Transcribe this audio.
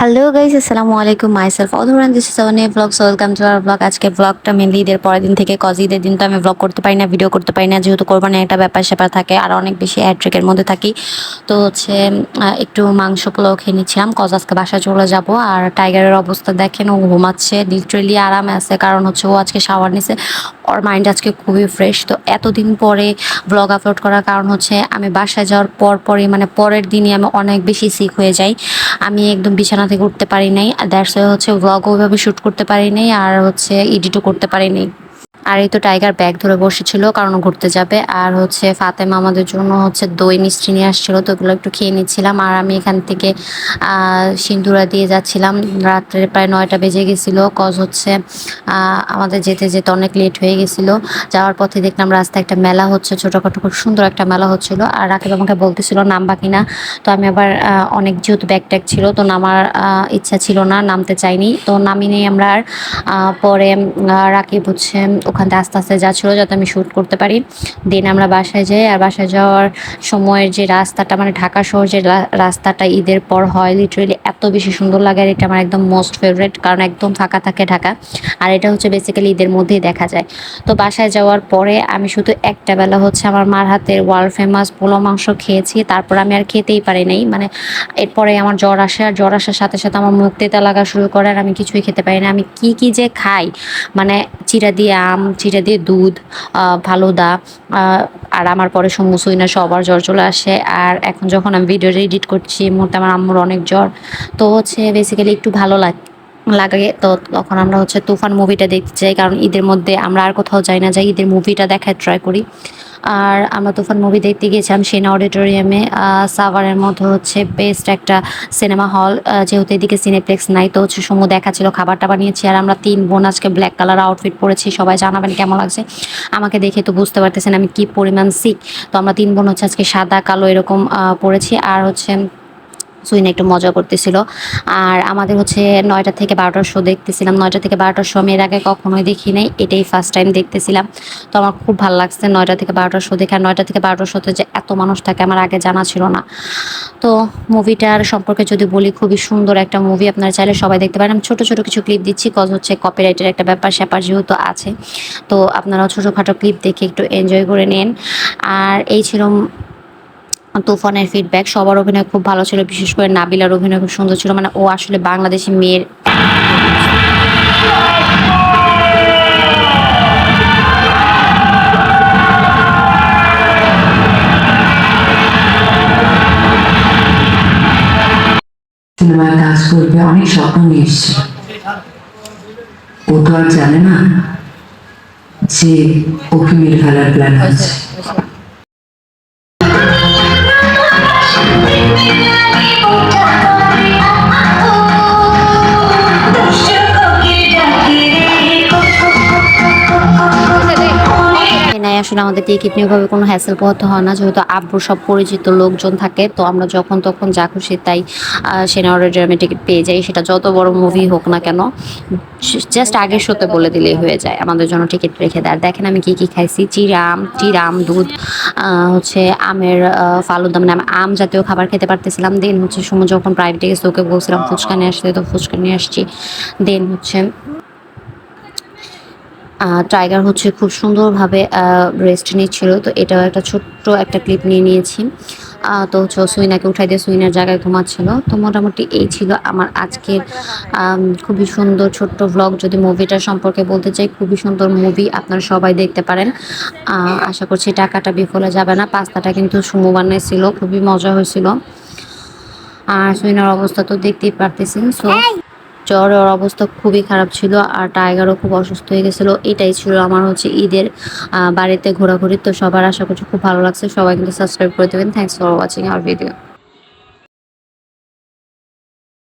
Hello guys আসসালামু আলাইকুম myself অধরান this is one vlog welcome to our vlog আজকে ব্লগটা মেনলি ঈদের পরের দিন থেকে কজ ঈদের দিন তো আমি ব্লগ করতে পারি না ভিডিও করতে পারি না। যেহেতু কোরবানি একটা ব্যাপার স্যাপার থাকে, আর অনেক বেশি অ্যাড্রিকের মধ্যে থাকি। তো হচ্ছে একটু মাংস পোলাও খেয়ে নিচ্ছিলাম। কজ আজকে বাসা চলে যাব। আর টাইগারের অবস্থা দেখেন, ও ঘুমাচ্ছে। লিটারেলি আরামে আছে। কারণ হচ্ছে, ও আজকে শাওয়ার নিছে। ওর মাইন্ড আজকে খুবই ফ্রেশ তো এতদিন পরে ব্লগ আপলোড করার কারণ হচ্ছে, আমি বাসায় যাওয়ার পর পরই মানে পরের দিনই আমি অনেক বেশি সিক হয়ে যাই। আমি একদম বিছানা থেকে উঠতে পারি নাই দ্যাটস হচ্ছে ব্লগ ওইভাবে শ্যুট করতে পারি নাই, আর হচ্ছে এডিটও করতে পারি নাই। আর এই তো টাইগার ব্যাগ ধরে বসেছিল, কারণ ঘুরতে যাবে। আর হচ্ছে ফাতেমা আমাদের জন্য হচ্ছে দই, মিষ্টি নিয়ে আসছিল, তো ওগুলো একটু খেয়ে নিচ্ছিলাম। আর আমি এখান থেকে সিন্দুরা দিয়ে যাচ্ছিলাম। রাত্রে প্রায় নয়টা বেজে গেছিল। কজ হচ্ছে আমাদের যেতে যেতে অনেক লেট হয়ে গেছিল। যাওয়ার পথে দেখলাম রাস্তায় একটা মেলা হচ্ছে, ছোটোখাটো খুব সুন্দর একটা মেলা হচ্ছিল। আর রাকিব আমাকে বলতেছিল, নামবা কিনা? তো আমি আবার অনেক যেহেতু ব্যাগ ট্যাগ ছিল, তো নামার ইচ্ছা ছিল না, নামতে চাইনি। তো নামিনি আমরা আর পরে রাকিব হচ্ছে ওখান থেকে আস্তে আস্তে যাচ্ছিল যাতে আমি শ্যুট করতে পারি। দেন আমরা বাসায় যাই আর বাসায় যাওয়ার সময়ের যে রাস্তাটা মানে ঢাকা শহর যে রাস্তাটা ঈদের পর হয় লিটারেলি বেশি সুন্দর লাগে আর এটা আমার একদম মোস্ট ফেভারিট কারণ একদম ফাঁকা থাকে ঢাকা। আর এটা হচ্ছে বেসিক্যালি ঈদের মধ্যেই দেখা যায়। তো বাসায় যাওয়ার পরে আমি শুধু একটা বেলা হচ্ছে আমার মার হাতের ওয়ার্ল্ড ফেমাস পোলো মাংস খেয়েছি, তারপর আমি আর খেতেই পারি নাই। মানে এরপরে আমার জ্বর আসে, আর জ্বর আসার সাথে সাথে আমার মুখ তেতা লাগা শুরু করে আর আমি কিছুই খেতে পারি না। আমি কি কি যে খাই মানে চিরা দিয়ে আম চিরা দিয়ে দুধ ফালুদা আর আমার পরে সমুসুই না সবার জ্বর চলে আসে। আর এখন যখন আমি ভিডিও এডিট করছি মুহূর্তে আমার আম্মুর অনেক জ্বর। তো হচ্ছে বেসিক্যালি একটু ভালো লাগে লাগে। তো তখন আমরা হচ্ছে তুফান মুভিটা দেখতে চাই, কারণ ঈদের মধ্যে আমরা আর কোথাও যাই না, যাই ঈদের মুভিটা দেখার ট্রাই করি। আর আমরা তুফান মুভি দেখতে গিয়েছিলাম সেনা অডিটোরিয়ামে সাভারের মধ্যে হচ্ছে বেস্ট একটা সিনেমা হল যেহেতু এদিকে সিনেপ্লেক্স নাই, তো হচ্ছে সমু দেখা ছিল খাবার টাবার নিয়েছি আর আমরা তিন বোন আজকে ব্ল্যাক কালার আউটফিট পরেছি, সবাই জানাবেন কেমন লাগছে। আমাকে দেখে তো বুঝতে পারতেছেন আমি কি পরিমাণ সিক তো আমরা তিন বোন হচ্ছে আজকে সাদা, কালো এরকম পরেছি। আর হচ্ছে সুইন একটু মজা করতেছিল। আর আমাদের হচ্ছে নয়টা থেকে বারোটার শো দেখতেছিলাম। নয়টা থেকে বারোটার শো আমি এর আগে কখনোই দেখি নাই, এটাই ফার্স্ট টাইম দেখতেছিলাম। তো আমার খুব ভালো লাগছে নয়টা থেকে বারোটার শো দেখে। আর নয়টা থেকে বারোটার শোতে যে এত মানুষ থাকে আমার আগে জানা ছিল না। তো মুভিটার সম্পর্কে যদি বলি, খুবই সুন্দর একটা মুভি আপনারা চাইলে সবাই দেখতে পারেন। আমি ছোটো ছোটো কিছু ক্লিপ দিচ্ছি। কজ হচ্ছে কপিরাইটের একটা ব্যাপার স্যাপার যেহেতু আছে। তো আপনারা ছোটোখাটো ক্লিপ দেখে একটু এনজয় করে নেন। আর এই ছিল তুফানের ফিডব্যাক সবার অভিনয় খুব ভালো ছিল, বিশেষ করে নাবিলার অভিনয় খুব সুন্দর ছিল। মানে ও আসলে বাংলাদেশি মেয়ের সিনেমায় কাজ করবে, অনেক স্বপ্ন নিয়ে ও তো আর জানে না যে ওকে মেরে ফেলার প্ল্যান আছে আসলে আমাদের টিকিট নিয়েভাবে কোনো হ্যাসেল পোহাতে হয় না। যেহেতু আব্বুর সব পরিচিত লোকজন থাকে, তো আমরা যখন তখন যা খুশি তাই সেনা অডিটোরিয়ামে টিকিট পেয়ে যাই। সেটা যত বড় মুভি হোক না কেন জাস্ট আগের শোতে বলে দিলেই হয়ে যায়। আমাদের জন্য টিকিট রেখে দেয়। আর দেখেন আমি কি কি খাইছি? চিরাম চিরাম দুধ হচ্ছে আমের ফালুদা মানে আমি আম জাতীয় খাবার খেতে পারতেছিলাম। দেন হচ্ছে সময় যখন প্রাইভেটে গেছে, ওকে বলছিলাম, ফুচকা নিয়ে আসতে তো, ফুচকা নিয়ে আসছি। দেন হচ্ছে টাইগার হচ্ছে খুব সুন্দরভাবে রেস্ট নিচ্ছিল। তো এটাও একটা ছোট্ট একটা ক্লিপ নিয়ে নিয়েছি। তো হচ্ছে সুইনাকে উঠাই দিয়ে সুইনার জায়গায় ঘুমাচ্ছিল। তো মোটামুটি এই ছিল আমার আজকের খুবই সুন্দর ছোট্ট ভ্লগ যদি মুভিটার সম্পর্কে বলতে চাই, খুবই সুন্দর মুভি আপনারা সবাই দেখতে পারেন। আশা করছি টাকাটা বিফলে যাবে না। পাস্তাটা কিন্তু সুমু বানিয়েছিল খুবই মজা হয়েছিল। আর সুইনার অবস্থা তো দেখতেই পারতেছেন। সো জ্বর ওর অবস্থা খুবই খারাপ ছিল আর টাইগারও খুব অসুস্থ হয়ে গেছিল। এটাই ছিল আমার হচ্ছে ঈদের বাড়িতে ঘোরাঘুরি। তো সবার আশা করছি খুব ভালো লাগছে। সবাই কিন্তু সাবস্ক্রাইব করে দেবেন। Thanks for watching our video